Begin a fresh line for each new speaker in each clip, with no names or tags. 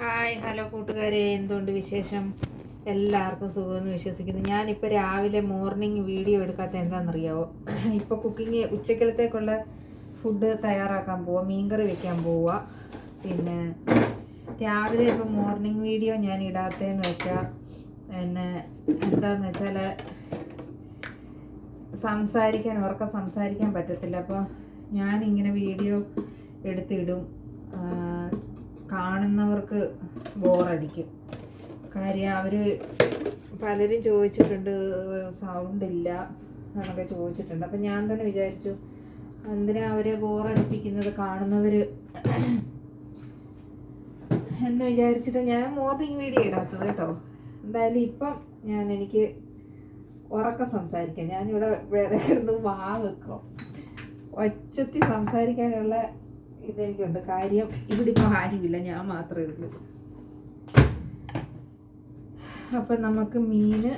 Hi hello കൂട്ടുകാരെ. എന്തുകൊണ്ട് വിശേഷം? എല്ലാവർക്കും സുഖമെന്ന് വിശ്വസിക്കുന്നു. ഞാനിപ്പോൾ രാവിലെ മോർണിംഗ് വീഡിയോ എടുക്കാത്ത എന്താണെന്നറിയാവോ? ഇപ്പോൾ കുക്കിംഗ് ഉച്ചക്കലത്തേക്കുള്ള ഫുഡ് തയ്യാറാക്കാൻ പോവുക മീൻകറി വെക്കാൻ പോവുക പിന്നെ രാവിലെ ഇപ്പോൾ മോർണിംഗ് വീഡിയോ ഞാൻ ഇടാത്തതെന്ന് വെച്ചാൽ പിന്നെ എന്താന്ന് വെച്ചാൽ സംസാരിക്കാൻ അവർക്ക് സംസാരിക്കാൻ പറ്റത്തില്ല. അപ്പോൾ ഞാനിങ്ങനെ വീഡിയോ എടുത്തിടും. കാണുന്നവർക്ക് ബോറടിക്കും. കാര്യം അവർ പലരും ചോദിച്ചിട്ടുണ്ട് സൗണ്ട് ഇല്ല എന്നൊക്കെ ചോദിച്ചിട്ടുണ്ട്. അപ്പം ഞാൻ തന്നെ വിചാരിച്ചു എന്തിനാ അവരെ ബോറടിപ്പിക്കുന്നത്? കാണുന്നവർ എന്ന് വിചാരിച്ചിട്ട് ഞാൻ മോർണിംഗ് വീഡിയോ ഇടാത്തത് കേട്ടോ. എന്തായാലും ഇപ്പം ഞാൻ എനിക്ക് ഉറക്ക സംസാരിക്കാം. ഞാനിവിടെ വേറെ കിടന്ന് വാ വെക്കും. ഒച്ചത്തിൽ സംസാരിക്കാനുള്ള ഇതെനിക്കുണ്ട്. കാര്യം ഇവിടെ ഇപ്പോൾ ആരുമില്ല. ഞാൻ മാത്രമേ ഉള്ളൂ. അപ്പം നമുക്ക് മീന്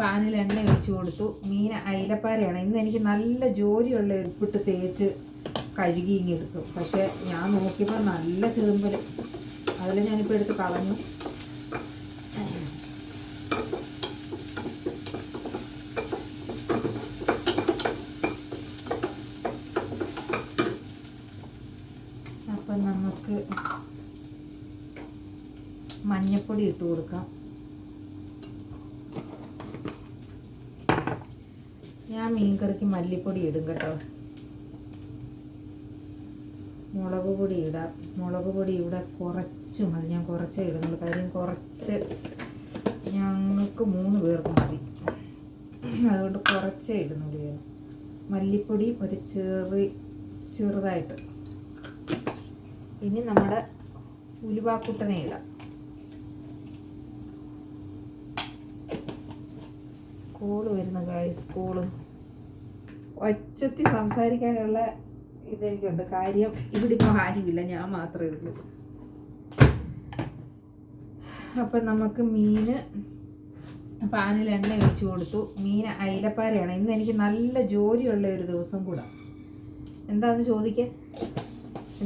പാനിൽ എണ്ണ ഒഴിച്ചു കൊടുത്തു. മീൻ അയിലപ്പാരയാണ്. ഇന്ന് എനിക്ക് നല്ല ജോലിയുള്ള ഉപ്പിട്ട് തേച്ച് കഴുകി ഇങ്ങെടുത്തു പക്ഷേ ഞാൻ നോക്കിയപ്പോൾ നല്ല ചേമ്പൽ അതിൽ ഞാനിപ്പോൾ എടുത്ത് കളഞ്ഞു അപ്പം നമുക്ക് മഞ്ഞപ്പൊടി ഇട്ട് കൊടുക്കാം. ഞാൻ മീൻകറിക്ക് മല്ലിപ്പൊടി ഇടും കേട്ടോ. മുളക് പൊടി ഇടാം. മുളക് പൊടി ഇവിടെ കുറച്ച് മതി. ഞാൻ കുറച്ചേ ഇടുന്നുള്ളൂ. കാര്യം കുറച്ച് ഞങ്ങൾക്ക് മൂന്ന് പേർക്ക് മതി. അതുകൊണ്ട് കുറച്ചേ ഇടുന്നുള്ളൂ ഞാൻ. മല്ലിപ്പൊടി ഒരു ചെറു ചെറുതായിട്ട്. ഇനി നമ്മുടെ ഉലുവാക്കുട്ടനെ ഇടാം. കോൾ വരുന്ന ഗായ്സ് കോൾ ഒച്ചത്തിൽ സംസാരിക്കാനുള്ള ഇതെനിക്കുണ്ട്. കാര്യം ഇവിടെ ഇപ്പോൾ ആരുമില്ല ഞാൻ മാത്രമേ ഉള്ളൂ. അപ്പം നമുക്ക് മീൻ പാനിൽ എണ്ണ ഒഴിച്ചു കൊടുത്തു. മീൻ അയിലപ്പാരയാണ്. ഇന്ന് എനിക്ക് നല്ല ജോലിയുള്ള ഒരു ദിവസം കൂടെ. എന്താന്ന് ചോദിക്കേ?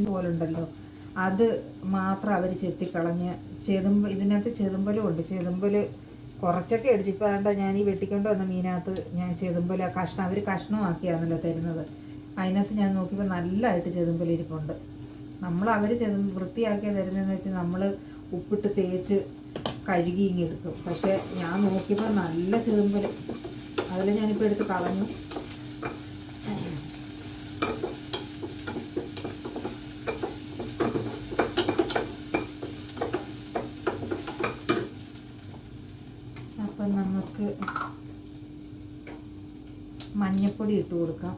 പോലുണ്ടല്ലോ അത് മാത്രം അവർ ചെത്തിക്കളഞ്ഞ്. ചെതുമ്പ് ഇതിനകത്ത് ചെതുമ്പലും ഉണ്ട്. ചെതുമ്പൽ കുറച്ചൊക്കെ അടിച്ചു ഇപ്പോൾ വേണ്ട ഞാൻ ഈ വെട്ടിക്കൊണ്ട് വന്ന മീനകത്ത് ഞാൻ ചെതുമ്പല കഷ്ണം അവർ കഷ്ണമാക്കിയാണല്ലോ തരുന്നത്. അതിനകത്ത് ഞാൻ നോക്കിയപ്പോൾ നല്ലതായിട്ട് ചെതുമ്പലിരിപ്പുണ്ട് നമ്മൾ അവർ ചെതു വൃത്തിയാക്കിയാൽ തരുന്നതെന്ന് വെച്ചാൽ നമ്മൾ ഉപ്പിട്ട് തേച്ച് കഴുകി ഇങ്ങെടുക്കും പക്ഷേ ഞാൻ നോക്കിയപ്പോൾ നല്ല ചെതുമ്പൽ അതിൽ ഞാനിപ്പോൾ എടുത്ത് കളഞ്ഞു അപ്പം നമുക്ക് മഞ്ഞപ്പൊടി ഇട്ട് കൊടുക്കാം.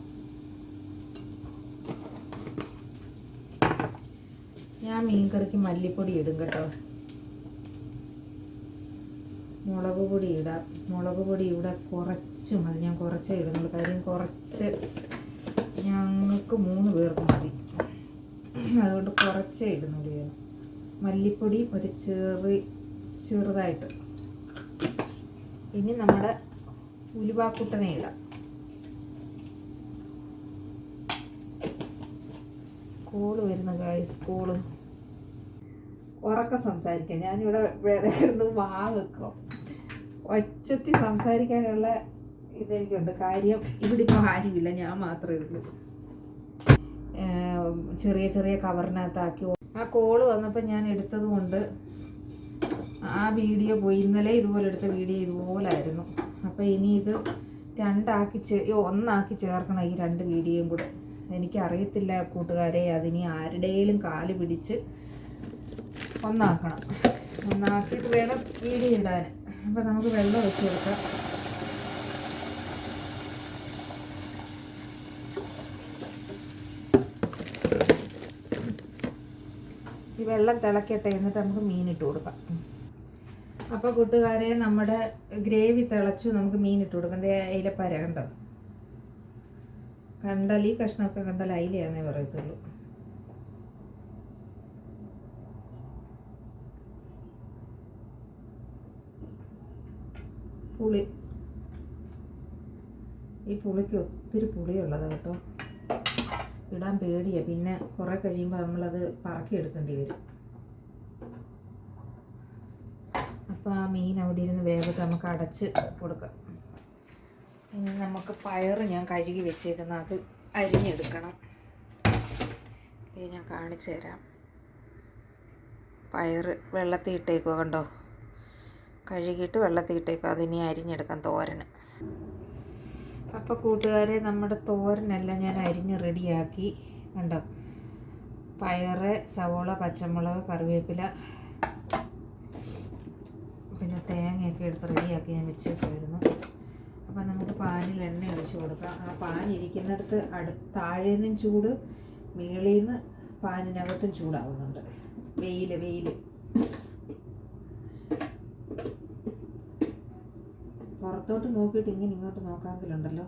ഞാൻ മീൻകറിക്ക് മല്ലിപ്പൊടി ഇടും കേട്ടോ. മുളക് പൊടി ഇടാം. മുളക് പൊടി ഇവിടെ കുറച്ച് മതി. ഞാൻ കുറച്ചേ ഇടുന്നുള്ളൂ. കാര്യം കുറച്ച് ഞങ്ങൾക്ക് മൂന്ന് പേർക്ക് മതി. അതുകൊണ്ട് കുറച്ചേ ഇടുന്നുള്ളൂ ഞാൻ. മല്ലിപ്പൊടി ഒരു ചെറു ചെറുതായിട്ട്. ഇനി നമ്മുടെ ഉലുവാക്കുട്ടനെ ഇടാം. കോൾ വരുന്ന ഗായ്സ് കോൾ ഉറക്കം സംസാരിക്കാം. ഞാനിവിടെ കിടന്ന് വാ വെക്കും. ഒച്ചത്തിൽ സംസാരിക്കാനുള്ള ഇതെനിക്കുണ്ട്. കാര്യം ഇവിടെ ഇപ്പോൾ ആരുമില്ല. ഞാൻ മാത്രമേ ഉള്ളൂ. ചെറിയ ചെറിയ കവറിനകത്താക്കി ആ കോൾ വന്നപ്പോൾ ഞാൻ എടുത്തത് കൊണ്ട് ആ വീഡിയോ പോയി. ഇന്നലെ ഇതുപോലെ എടുത്ത വീഡിയോ ഇതുപോലായിരുന്നു. അപ്പോൾ ഇനി ഇത് രണ്ടാക്കി ചേ ഒന്നാക്കി ചേർക്കണം ഈ രണ്ട് വീഡിയോയും കൂടെ. എനിക്കറിയത്തില്ല കൂട്ടുകാരെ അതിനി ആരുടെയും കാൽ പിടിച്ച് ഒന്നാക്കണം. ഒന്നാക്കിയിട്ട് വേണം വീഡിയോ ഇടാൻ. അപ്പോൾ നമുക്ക് വെള്ളം വെച്ച് കൊടുക്കാം. ഈ വെള്ളം തിളക്കട്ടെ എന്നിട്ട് നമുക്ക് മീനിട്ട് കൊടുക്കാം. അപ്പോൾ കൂട്ടുകാരെ നമ്മുടെ ഗ്രേവി തിളച്ചു നമുക്ക് മീനിട്ട് കൊടുക്കാം. അതിലെ കണ്ടോ? കണ്ടാൽ ഈ കഷ്ണമൊക്കെ കണ്ടാൽ അയിലയാന്നേ പറയത്തുള്ളൂ. പുളി. ഈ പുളിക്ക് ഒത്തിരി പുളിയുള്ളതാണ് കേട്ടോ. ഇടാൻ പേടിയാണ് പിന്നെ കുറേ കഴിയുമ്പോൾ നമ്മളത് പറക്കി എടുക്കേണ്ടി വരും. അപ്പോൾ ആ മീൻ അവിടെ ഇരുന്ന് വേഗത്തെ നമുക്ക് അടച്ച് കൊടുക്കാം. ഇനി നമുക്ക് പയർ ഞാൻ കഴുകി വെച്ചേക്കുന്ന അത് അരിഞ്ഞെടുക്കണം. ഇത് ഞാൻ കാണിച്ചു തരാം. പയർ വെള്ളത്തിൽ ഇട്ടേക്കുക കണ്ടോ? കഴുകിയിട്ട് വെള്ളത്തിൽ ഇട്ടേക്കുക അതിനി അരിഞ്ഞെടുക്കാം തോരന്. അപ്പോൾ കൂട്ടുകാരെ നമ്മുടെ തോരനെല്ലാം ഞാൻ അരിഞ്ഞ് റെഡിയാക്കി. കണ്ടോ? പയറ് സവോള പച്ചമുളക് കറിവേപ്പില പിന്നെ തേങ്ങയൊക്കെ എടുത്ത് റെഡിയാക്കി ഞാൻ വെച്ചേക്കുമായിരുന്നു അപ്പം നമുക്ക് പാനിൽ എണ്ണ ഒഴിച്ച് കൊടുക്കാം. ആ പാൻ ഇരിക്കുന്നിടത്ത് അടു താഴെ നിന്നും ചൂട് മേളിൽ നിന്ന് പാനിനകത്തും ചൂടാവുന്നുണ്ട്. വെയിൽ വെയിൽ പുറത്തോട്ട് നോക്കിയിട്ട് ഇങ്ങനെ ഇങ്ങോട്ട് നോക്കാമെങ്കിലുണ്ടല്ലോ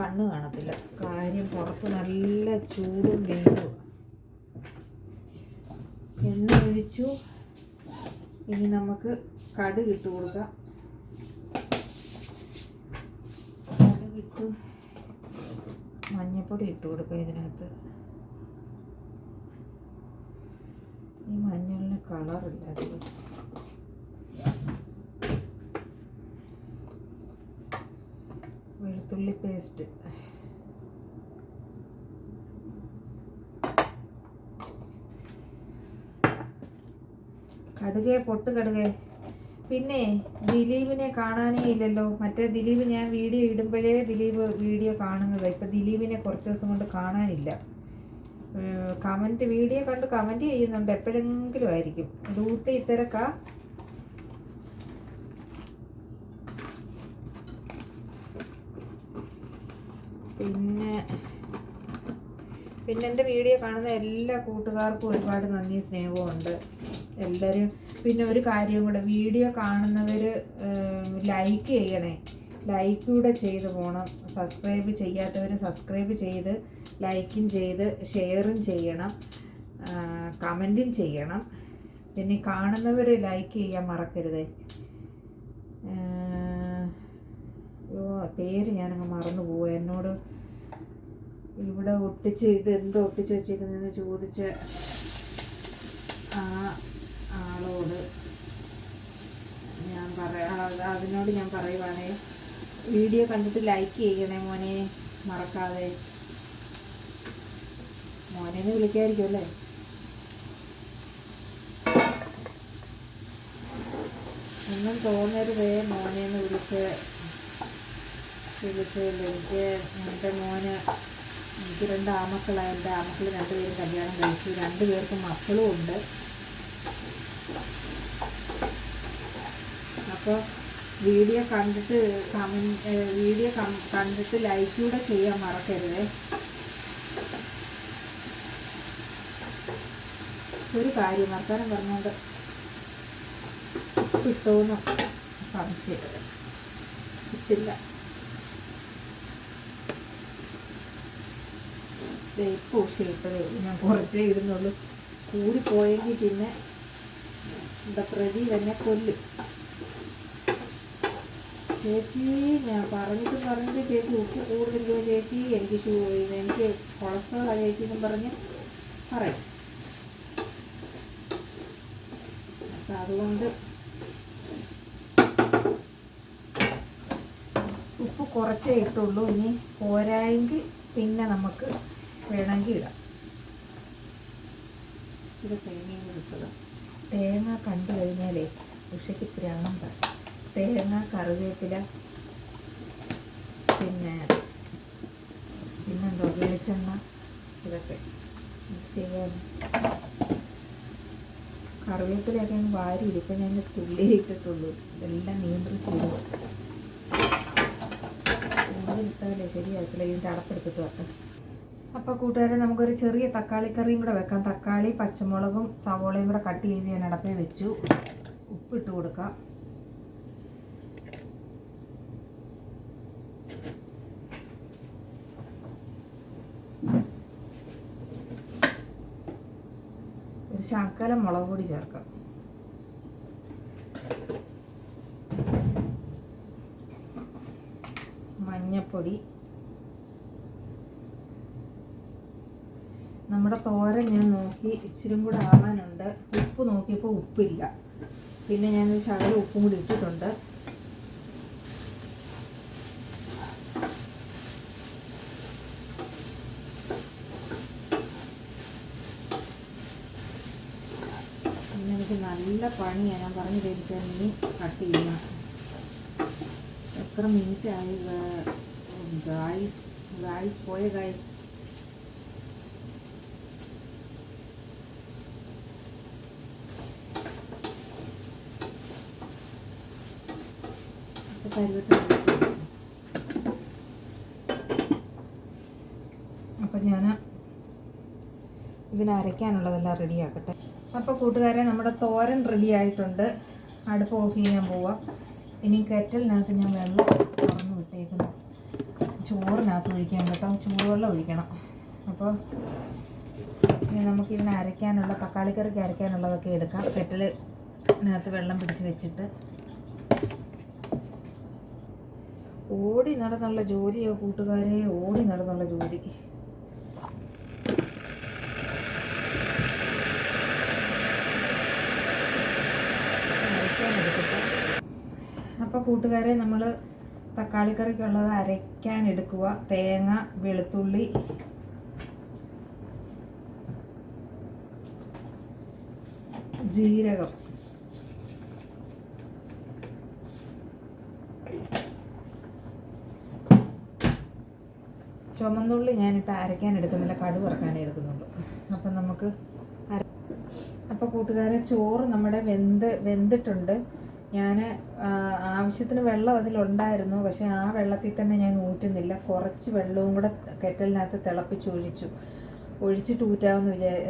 കണ്ണ് കാണത്തില്ല. കാര്യം പുറത്ത് നല്ല ചൂടും വെയിലും. എണ്ണ ഒഴിച്ചു. ഇനി നമുക്ക് കടുക് ഇട്ട് കൊടുക്കാം. കടുകിട്ട് മഞ്ഞപ്പൊടി ഇട്ട് കൊടുക്കുക ഇതിനകത്ത്. ഈ മഞ്ഞളിന് കളറില്ല അധികം വെളുത്തുള്ളി പേസ്റ്റ്. കടുകെ പൊട്ട് കടുകെ. പിന്നെ ദിലീപിനെ കാണാനേ ഇല്ലല്ലോ. മറ്റേ ദിലീപ് ഞാൻ വീഡിയോ ഇടുമ്പോഴേ ദിലീപ് വീഡിയോ കാണുന്നത്. ഇപ്പം ദിലീപിനെ കുറച്ച് ദിവസം കൊണ്ട് കാണാനില്ല. കമന്റ് വീഡിയോ കണ്ട് കമന്റ് ചെയ്യുന്നുണ്ട്. എപ്പോഴെങ്കിലും ആയിരിക്കും. ഡ്യൂട്ടി ഇത്തരക്ക. പിന്നെ പിന്നെ എന്റെ വീഡിയോ കാണുന്ന എല്ലാ കൂട്ടുകാർക്കും ഒരുപാട് നന്ദി സ്നേഹവും ഉണ്ട് എല്ലാവരും പിന്നെ ഒരു കാര്യം കൂടെ വീഡിയോ കാണുന്നവർ ലൈക്ക് ചെയ്യണേ. ലൈക്ക് കൂടെ ചെയ്ത് പോകണം സബ്സ്ക്രൈബ് ചെയ്യാത്തവർ സബ്സ്ക്രൈബ് ചെയ്ത് ലൈക്കും ചെയ്ത് ഷെയറും ചെയ്യണം. കമന്റും ചെയ്യണം. പിന്നെ കാണുന്നവർ ലൈക്ക് ചെയ്യാൻ മറക്കരുതേ. പേര് ഞാനങ്ങ് മറന്നു പോവുക എന്നോട് ഇവിടെ ഒട്ടിച്ച് ഇത് എന്തോ ഒട്ടിച്ച് വെച്ചേക്കുന്നതെന്ന് ചോദിച്ച ആ ആളോട് ഞാൻ പറയാം അതിനോട് ഞാൻ പറയുവാണേ വീഡിയോ കണ്ടിട്ട് ലൈക്ക് ചെയ്യണേ മോനെ മറക്കാതെ. മോനെന്ന് വിളിക്കായിരിക്കും അല്ലേ? ഒന്നും തോന്നരുതേ മോനെന്ന് വിളിച്ച് വിളിച്ച് എനിക്ക് എന്റെ മോന് എനിക്ക് രണ്ട് ആമക്കളാണ് എന്റെ ആമക്കൾ രണ്ടുപേരും കല്യാണം കഴിച്ചു രണ്ടുപേർക്കും മക്കളും ഉണ്ട്. അപ്പോൾ വീഡിയോ കണ്ടിട്ട് കമന്റ് വീഡിയോ കണ്ടിട്ട് ലൈക്ക് കൂടെ ചെയ്യാൻ മറക്കരുത്. ഒരു കാര്യം വർത്താനം പറഞ്ഞുകൊണ്ട് കിട്ടുമെന്ന് സംശയം. കിട്ടില്ല ഇപ്പോൾ ഷേപ്പതേ ഞാൻ കുറച്ചേ ഇടുന്നുള്ളൂ കൂടിപ്പോയെങ്കിൽ പിന്നെ എന്താ പ്രതി തന്നെ കൊല്ലും. ചേച്ചി ഞാൻ പറഞ്ഞിട്ട് പറഞ്ഞിട്ട് ചേച്ചി. ഉപ്പ് കൂടുതലോ ചേച്ചി. എനിക്ക് ഷൂ എനിക്ക് കൊളസ്ട്രോൾ ആ ചേച്ചി എന്നും പറഞ്ഞ് പറയും. അപ്പം അതുകൊണ്ട് ഉപ്പ് കുറച്ചേ ഇട്ടുള്ളൂ. ഇനി പോരായെങ്കിൽ പിന്നെ നമുക്ക് വേണമെങ്കിൽ ഇടാം. ഇച്ചിരി തേങ്ങയും തേങ്ങ കണ്ടു കഴിഞ്ഞാലേ ഉഷയ്ക്ക് പ്രാണം പറയും തേങ്ങ കറിവേപ്പില പിന്നെ പിന്നെന്തോ വെളിച്ചെണ്ണ ഇതൊക്കെ ചെയ്യാൻ കറിവേപ്പിലൊക്കെ അങ്ങ് വാരി ഇരിക്കും ഞാൻ തുള്ളി ഇട്ടിട്ടുള്ളൂ. ഇതെല്ലാം നിയന്ത്രിച്ചു ഇട്ടാലേ ശരിയാക്കില്ല ഇതിന്റെ അടപ്പെടുത്തിട്ട് വെക്കാം. അപ്പോൾ കൂട്ടുകാരെ നമുക്കൊരു ചെറിയ തക്കാളി കറിയും കൂടെ വെക്കാം. തക്കാളി പച്ചമുളകും സവോളയും കൂടെ കട്ട് ചെയ്ത് ഞാൻ അടപ്പേ വെച്ചു. ഉപ്പിട്ട് കൊടുക്കാം. ശകലം മുളക് പൊടി ചേർക്കാം. മഞ്ഞപ്പൊടി. നമ്മുടെ തോരൻ ഞാൻ നോക്കി ഇച്ചിരി കൂടെ ആവാനുണ്ട്. ഉപ്പ് നോക്കിയപ്പോൾ ഉപ്പില്ല. പിന്നെ ഞാനൊരു ശകലം ഉപ്പും കൂടി ഇട്ടിട്ടുണ്ട് പിന്നെ എനിക്ക് നല്ല പണിയാണ് ഞാൻ പറഞ്ഞു തരിക്കാൻ ഇനി കട്ട് ചെയ്യണം എത്ര മിനിറ്റ് ആയി? ഗായ്സ് ഗായ്സ് പോയ ഗായ്സ് അപ്പം ഞാൻ ഇതിന് അരയ്ക്കാനുള്ളതെല്ലാം റെഡി ആക്കട്ടെ അപ്പോൾ കൂട്ടുകാരെ നമ്മുടെ തോരൻ റെഡി ആയിട്ടുണ്ട്. അടുപ്പ് ഓഫ് ചെയ്യാൻ പോവാം. ഇനി കെറ്റലിനകത്ത് ഞാൻ വെള്ളം തുറന്ന് വിട്ടേക്കുന്നു. ചോറിനകത്ത് ഒഴിക്കാൻ കേട്ടോ. ചൂടുവെള്ളം ഒഴിക്കണം. അപ്പോൾ ഇനി നമുക്ക് ഇതിനെ അരയ്ക്കാനുള്ള തക്കാളിക്കറിക്ക് അരയ്ക്കാനുള്ളതൊക്കെ എടുക്കാം. കെറ്റലിനകത്ത് വെള്ളം പിടിച്ച് വെച്ചിട്ട്. ഓടി നടന്നുള്ള ജോലിയോ കൂട്ടുകാരെ? ഓടി നടന്നുള്ള ജോലി. അപ്പോൾ കൂട്ടുകാരെ നമ്മൾ തക്കാളി കറിക്കുള്ളത് അരയ്ക്കാൻ എടുക്കുക. തേങ്ങ വെളുത്തുള്ളി. ജീരകം. ചുമന്നുള്ളി ഞാനിട്ട് അരയ്ക്കാൻ എടുക്കുന്നില്ല കടുവ് ഇറക്കാനേ എടുക്കുന്നുള്ളൂ. അപ്പം നമുക്ക് അര അപ്പോൾ കൂട്ടുകാരെ ചോറ് നമ്മുടെ വെന്ത് വെന്തിട്ടുണ്ട്. ഞാൻ ആവശ്യത്തിന് വെള്ളം അതിലുണ്ടായിരുന്നു. പക്ഷേ ആ വെള്ളത്തിൽ തന്നെ ഞാൻ ഊറ്റുന്നില്ല. കുറച്ച് വെള്ളവും കൂടെ കെറ്റലിനകത്ത് തിളപ്പിച്ച് ഒഴിച്ചു. ഒഴിച്ചിട്ട് ഊറ്റാമെന്ന് വിചാരി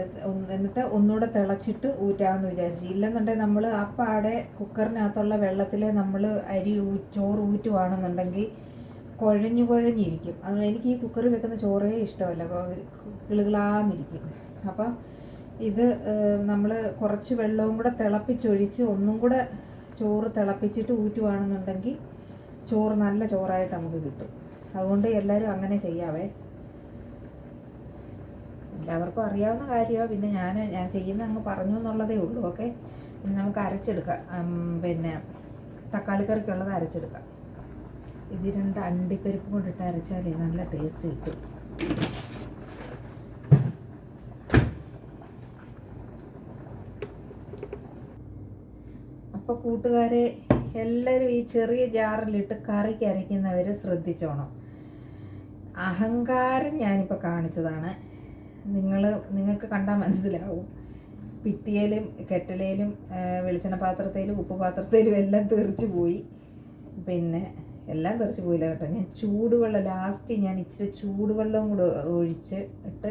എന്നിട്ട് ഒന്നുകൂടെ തിളച്ചിട്ട് ഊറ്റാമെന്ന് വിചാരിച്ചു. ഇല്ലെന്നുണ്ടെങ്കിൽ നമ്മൾ ആ പാടെ കുക്കറിനകത്തുള്ള വെള്ളത്തിൽ നമ്മൾ അരി ചോറ് ഊറ്റുവാണെന്നുണ്ടെങ്കിൽ കുഴഞ്ഞു കുഴഞ്ഞിരിക്കും. അത് എനിക്ക് ഈ കുക്കറിൽ വെക്കുന്ന ചോറേ ഇഷ്ടമല്ല. കിളുകളാന്നിരിക്കും. അപ്പം ഇത് നമ്മൾ കുറച്ച് വെള്ളവും കൂടെ തിളപ്പിച്ചൊഴിച്ച് ഒന്നും കൂടെ ചോറ് തിളപ്പിച്ചിട്ട് ഊറ്റുവാണെന്നുണ്ടെങ്കിൽ ചോറ് നല്ല ചോറായിട്ട് നമുക്ക് കിട്ടും. അതുകൊണ്ട് എല്ലാവരും അങ്ങനെ ചെയ്യാവേ. എല്ലാവർക്കും അറിയാവുന്ന കാര്യമാണ് പിന്നെ ഞാൻ ഞാൻ ചെയ്യുന്ന അങ്ങ് പറഞ്ഞു എന്നുള്ളതേ ഉള്ളൂ. ഓക്കെ? ഇനി നമുക്ക് അരച്ചെടുക്കാം. പിന്നെ തക്കാളി കറിക്കുള്ളത് അരച്ചെടുക്കാം. ഇത് രണ്ട് അണ്ടിപ്പരിപ്പ് കൊണ്ടിട്ട് അരച്ചാലേ നല്ല ടേസ്റ്റ് കിട്ടും അപ്പോൾ കൂട്ടുകാരെ എല്ലാവരും ഈ ചെറിയ ജാറിലിട്ട് കറിക്ക് അരയ്ക്കുന്നവർ ശ്രദ്ധിച്ചോണം. അഹങ്കാരം ഞാനിപ്പോൾ കാണിച്ചതാണ്. നിങ്ങൾ നിങ്ങൾക്ക് കണ്ടാൽ മനസ്സിലാവും. പിത്തിയിലും കെറ്റലേലും വെളിച്ചെണ്ണ പാത്രത്തിലും ഉപ്പ് പാത്രത്തേലും എല്ലാം തെറിച്ച് പോയി. പിന്നെ എല്ലാം തെറിച്ച് പോയില്ല കേട്ടോ. ഞാൻ ചൂടുവെള്ളം ലാസ്റ്റ് ഞാൻ ഇച്ചിരി ചൂടുവെള്ളവും കൂടെ ഒഴിച്ച് ഇട്ട്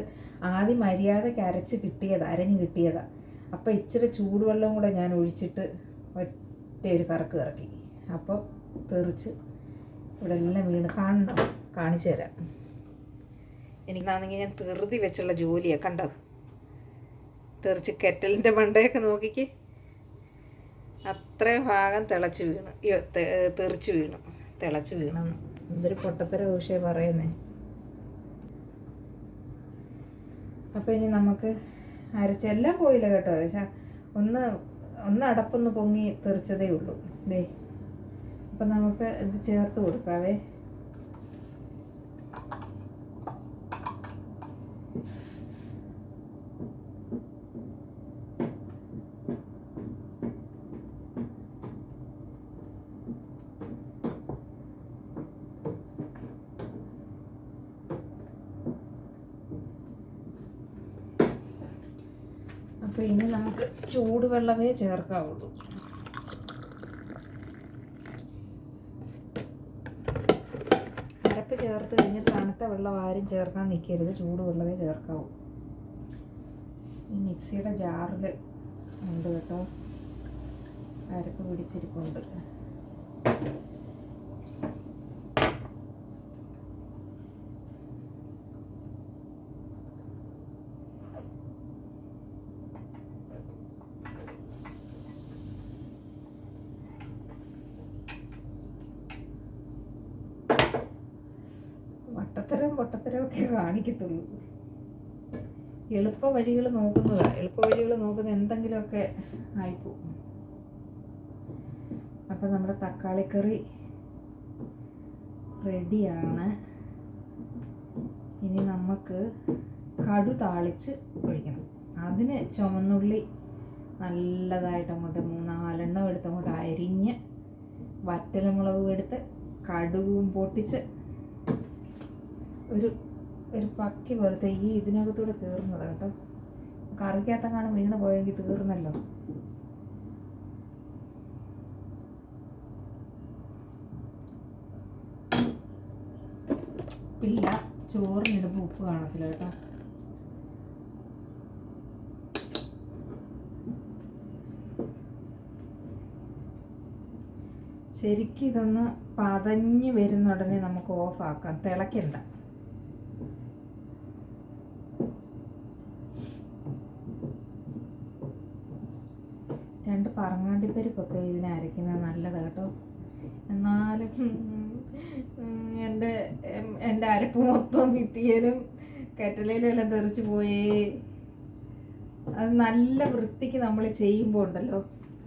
ആദ്യം മര്യാദയ്ക്ക് അരച്ച് കിട്ടിയതാണ് അരഞ്ഞ് കിട്ടിയതാണ് അപ്പോൾ ഇച്ചിരി ചൂടുവെള്ളവും കൂടെ ഞാൻ ഒഴിച്ചിട്ട് ഒറ്റ ഒരു കറക്ക് ഇറക്കി അപ്പോൾ തെറിച്ച് ഇവിടെ എല്ലാം വീണ് കാണണം. കാണിച്ചു തരാം. എനിക്കാണെങ്കിൽ ഞാൻ തെറുതി വെച്ചുള്ള ജോലിയാണ് കണ്ടോ? തെറിച്ച് കെറ്റലിന്റെ മണ്ടയൊക്കെ നോക്കിക്ക്. അത്രയും ഭാഗം തിളച്ച് വീണു. തെറിച്ച് വീണു. തിളച്ച് വീണെന്ന്. എന്തൊരു പൊട്ടത്തര വിഷയം പറയുന്നേ. അപ്പോൾ ഇനി നമുക്ക് അരച്ചെല്ലാം പോയില്ല കേട്ടോ. പക്ഷേ ഒന്ന് ഒന്ന് അടപ്പൊന്ന് പൊങ്ങി തെറിച്ചതേ ഉള്ളൂ. ദേ അപ്പം നമുക്ക് ഇത് ചേർത്ത് കൊടുക്കാവേ. അപ്പോൾ ഇനി നമുക്ക് ചൂടുവെള്ളമേ ചേർക്കാവുള്ളൂ. അരപ്പ് ചേർത്ത് കഴിഞ്ഞ് തണുത്ത വെള്ളം ആരും ചേർക്കാൻ നിൽക്കരുത്. ചൂടുവെള്ളമേ ചേർക്കാവൂ. ഈ മിക്സിയുടെ ജാറിൽ ഉണ്ട് കേട്ടോ. അരപ്പ് പിടിച്ചിരിപ്പുണ്ട്. വട്ടത്തരം പൊട്ടത്തരമൊക്കെ കാണിക്കത്തുള്ളൂ. എളുപ്പ വഴികൾ നോക്കുന്നതാ. എളുപ്പ വഴികൾ നോക്കുന്ന എന്തെങ്കിലുമൊക്കെ ആയിപ്പോവും. അപ്പം നമ്മുടെ തക്കാളിക്കറി റെഡിയാണ്. ഇനി നമുക്ക് കടു താളിച്ച് ഒഴിക്കണം. അതിന് ചുമന്നുള്ളി നല്ലതായിട്ട് അങ്ങോട്ട് മൂന്നാലെണ്ണം എടുത്ത് അങ്ങോട്ട് അരിഞ്ഞ് വറ്റലമുളകും എടുത്ത് കടുവും പൊട്ടിച്ച് ഒരു ഒരു പക്കി പോലത്തെ ഈ ഇതിനകത്തൂടെ കയറുന്നത് കേട്ടോ. കറിക്കകത്തെങ്ങാണ് വീണ് പോയെങ്കിൽ തീർന്നല്ലോ. ഇല്ല ചോറിനിടുമ്പോൾ ഉപ്പ് കാണത്തില്ല കേട്ടോ. ശരിക്കും ഇതൊന്ന് പതഞ്ഞ് വരുന്ന ഉടനെ നമുക്ക് ഓഫാക്കാം. തിളയ്ക്കണ്ട രണ്ട് പറങ്ങാണ്ടിപ്പരിപ്പൊക്കെ ഇതിനെ അരയ്ക്കുന്നത് നല്ലത് കേട്ടോ. എന്നാലും എന്റെ എന്റെ അരപ്പ് മൊത്തം ഭിത്തിയിലും കെറ്റലയിലും എല്ലാം തെറിച്ച് പോയി. അത് നല്ല വൃത്തിക്ക് നമ്മൾ ചെയ്യുമ്പോൾ ഉണ്ടല്ലോ.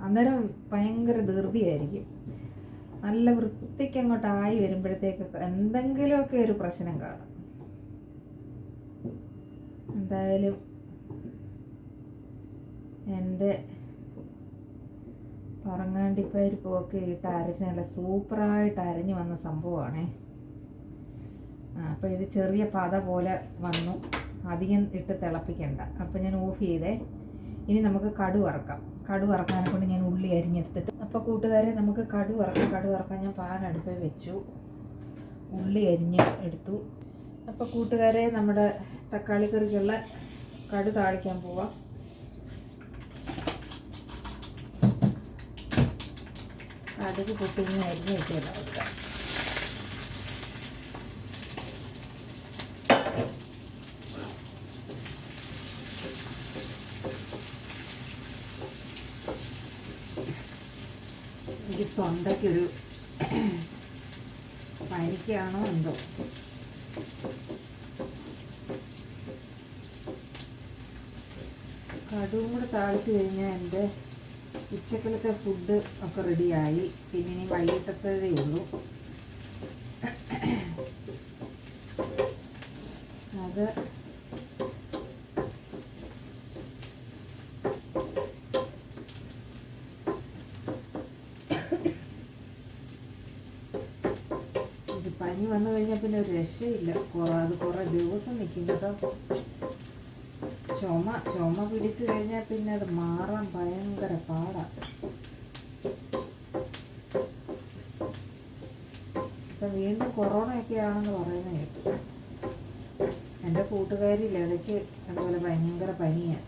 അന്നേരം ഭയങ്കര ധൃതിയായിരിക്കും. നല്ല വൃത്തിക്ക് അങ്ങോട്ടായി വരുമ്പോഴത്തേക്ക് എന്തെങ്കിലുമൊക്കെ ഒരു പ്രശ്നം കാണും. എന്തായാലും എന്റെ പറങ്ങാണ്ടിപ്പരിപ്പൊക്കെ ഇട്ട് അരച്ച് നല്ല സൂപ്പറായിട്ട് അരഞ്ഞു വന്ന സംഭവമാണേ. അപ്പോൾ ഇത് ചെറിയ പത പോലെ വന്നു. അധികം ഇട്ട് തിളപ്പിക്കണ്ട. അപ്പോൾ ഞാൻ ഓഫ് ചെയ്തേ. ഇനി നമുക്ക് കടു വറക്കാം. കടു വറക്കാനെ കൊണ്ട് ഞാൻ ഉള്ളി അരിഞ്ഞെടുത്തിട്ട് അപ്പോൾ കൂട്ടുകാരെ നമുക്ക് കടു വറക്കാം. കടു വറക്കാൻ ഞാൻ പാൻ അടുപ്പിൽ വെച്ചു. ഉള്ളി അരിഞ്ഞ് എടുത്തു. അപ്പോൾ കൂട്ടുകാരെ നമ്മുടെ തക്കാളി കറിക്കുള്ള കടു താളിക്കാൻ പോവാം. കടുക് പൊട്ടിങ്ങനെ അരിഞ്ഞ് വെച്ചല്ലോ കൊടുക്കാം തൊണ്ടയ്ക്കൊരു പനിക്കാണോ എന്തോ? കടുവും കൂടെ താളിച്ച് കഴിഞ്ഞാൽ എന്റെ ഉച്ചക്കലത്തെ ഫുഡ് ഒക്കെ റെഡിയായി പിന്നെ ഇനി വൈകിട്ടത്തതേ ഉള്ളൂ. അത് പനി വന്നു കഴിഞ്ഞാൽ പിന്നെ ഒരു രക്ഷയില്ല. കുറേ അത് കുറേ ദിവസം നിൽക്കും ചുമ ചുമ പിടിച്ചു കഴിഞ്ഞാൽ പിന്നെ അത് മാറാൻ ഭയങ്കര പാടാണ് ഇപ്പം വീണ്ടും കൊറോണയൊക്കെ ആണെന്ന് പറയുന്നത് കേട്ടു. എന്റെ കൂട്ടുകാരി അതൊക്കെ അതുപോലെ ഭയങ്കര പനിയാണ്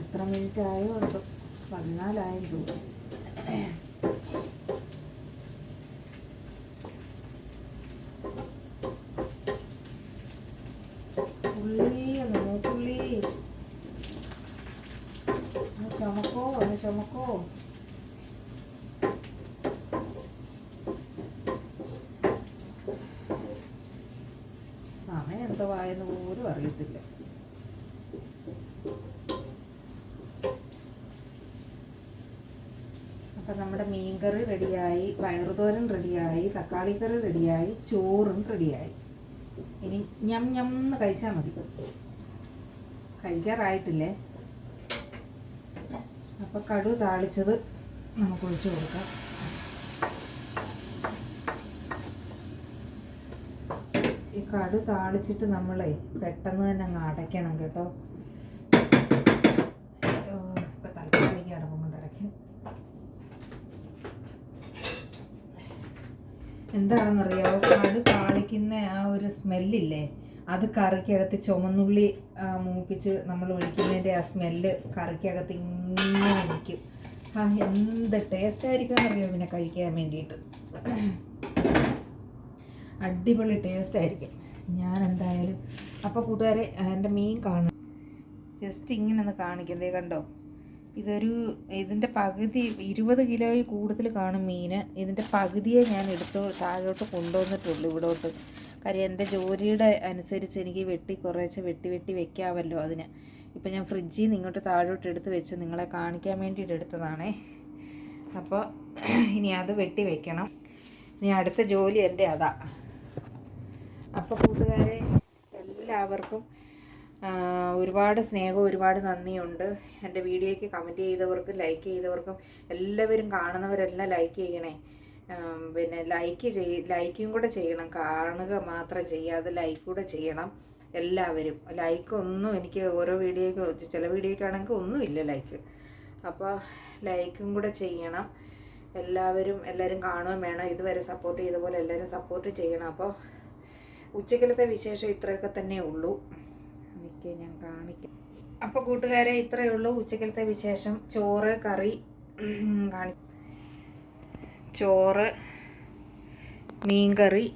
എത്ര മിനിറ്റ് ആയോ ഉണ്ടോ പതിനാലായും തോന്നുന്നു ഉള്ളി ഒന്ന് മൂക്കുള്ളി ഒന്ന് ചുമക്കോ ഒന്ന് ചുമക്കോ എന്തോ ആയെന്ന് പോലും അറിയത്തില്ല. അപ്പം നമ്മുടെ മീൻകറി റെഡിയായി പയറുതോരൻ റെഡിയായി തക്കാളിക്കറി റെഡിയായി ചോറും റെഡിയായി. ഇനി ഞം ഞം എന്ന് കഴിച്ചാൽ മതി. കഴിക്കാറായിട്ടില്ലേ? അപ്പോൾ കടു താളിച്ചത് നമുക്ക് ഒഴിച്ചു കൊടുക്കാം ഈ കടു താളിച്ചിട്ട് നമ്മളെ പെട്ടെന്ന് തന്നെ അങ്ങ് അടയ്ക്കണം കേട്ടോ. ഇപ്പൊ എന്താണെന്നറിയാമോ കടു താളിക്കുന്ന ആ ഒരു സ്മെല്ലില്ലേ അത് കറിക്കകത്ത് ചുമന്നുള്ളി മൂപ്പിച്ച് നമ്മൾ ഒഴിക്കുന്നതിന്റെ ആ സ്മെല്ല് കറിക്കകത്ത് ഇങ്ങനെ ഇരിക്കും ആ എന്ത് ടേസ്റ്റ് ആയിരിക്കും എന്നറിയാം പിന്നെ കഴിക്കാൻ വേണ്ടിയിട്ട്? അടിപൊളി ടേസ്റ്റ് ആയിരിക്കും. ഞാൻ എന്തായാലും അപ്പോൾ കൂട്ടുകാരെ എന്റെ മീൻ കാണും. ജസ്റ്റ് ഇങ്ങനെ ഒന്ന് കാണിക്കുന്നേ കണ്ടോ? ഇതൊരു ഇതിന്റെ പകുതി ഇരുപത് കിലോയിൽ കൂടുതൽ കാണും മീൻ ഇതിന്റെ പകുതിയെ ഞാൻ എടുത്ത് താഴോട്ട് കൊണ്ടുവന്നിട്ടുള്ളൂ ഇവിടോട്ട്. കാര്യം എന്റെ ജോലിയുടെ അനുസരിച്ച് എനിക്ക് വെട്ടി കുറേശ്ശെ വെട്ടി വെട്ടി വെക്കാമല്ലോ അതിന്. ഇപ്പം ഞാൻ ഫ്രിഡ്ജിൽ നിന്ന് ഇങ്ങോട്ട് താഴോട്ട് എടുത്ത് വെച്ച് നിങ്ങളെ കാണിക്കാൻ വേണ്ടിയിട്ട് എടുത്തതാണേ. അപ്പോൾ ഇനി അത് വെട്ടി വെക്കണം. ഇനി അടുത്ത ജോലി എന്റെ അതാ. അപ്പോൾ കൂട്ടുകാരെ എല്ലാവർക്കും ഒരുപാട് സ്നേഹവും ഒരുപാട് നന്ദിയുണ്ട്. എന്റെ വീഡിയോയ്ക്ക് കമന്റ് ചെയ്തവർക്കും ലൈക്ക് ചെയ്തവർക്കും എല്ലാവരും കാണുന്നവരെല്ലാം ലൈക്ക് ചെയ്യണേ. പിന്നെ ലൈക്ക് ചെയ് ലൈക്കും കൂടെ ചെയ്യണം. കാണുക മാത്രം ചെയ്യാതെ ലൈക്ക് കൂടെ ചെയ്യണം. എല്ലാവരും. ലൈക്ക് ഒന്നും എനിക്ക് ഓരോ വീഡിയോയ്ക്ക് ചില വീഡിയോയ്ക്കാണെങ്കിൽ ഒന്നുമില്ല ലൈക്ക് അപ്പോൾ ലൈക്കും കൂടെ ചെയ്യണം. എല്ലാവരും എല്ലാവരും കാണുകയും വേണം. ഇതുവരെ സപ്പോർട്ട് ചെയ്ത പോലെ എല്ലാവരും സപ്പോർട്ട് ചെയ്യണം. അപ്പോൾ ഉച്ചക്കലത്തെ വിശേഷം ഇത്രയൊക്കെ തന്നെ ഉള്ളൂ. എനിക്ക് ഞാൻ കാണിക്കാം. അപ്പോൾ കൂട്ടുകാരെ ഇത്രയേ ഉള്ളൂ. ഉച്ചക്കലത്തെ വിശേഷം. ചോറ് കറി കാണി ചോറ് മീൻകറി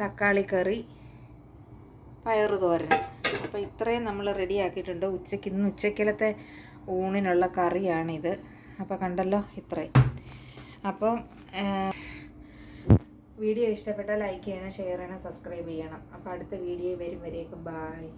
തക്കാളി കറി പയറു തോരൻ. അപ്പോൾ ഇത്രയും നമ്മൾ റെഡിയാക്കിയിട്ടുണ്ട് ഉച്ചയ്ക്ക് ഇന്ന് ഉച്ചക്കലത്തെ ഊണിനുള്ള കറിയാണിത്. അപ്പോൾ കണ്ടല്ലോ ഇത്രയും. അപ്പം വീഡിയോ ഇഷ്ടപ്പെട്ടാൽ ലൈക്ക് ചെയ്യണം ഷെയർ ചെയ്യണം സബ്സ്ക്രൈബ് ചെയ്യണം. അപ്പോൾ അടുത്ത വീഡിയോ വരും വരേക്കും. ബായ്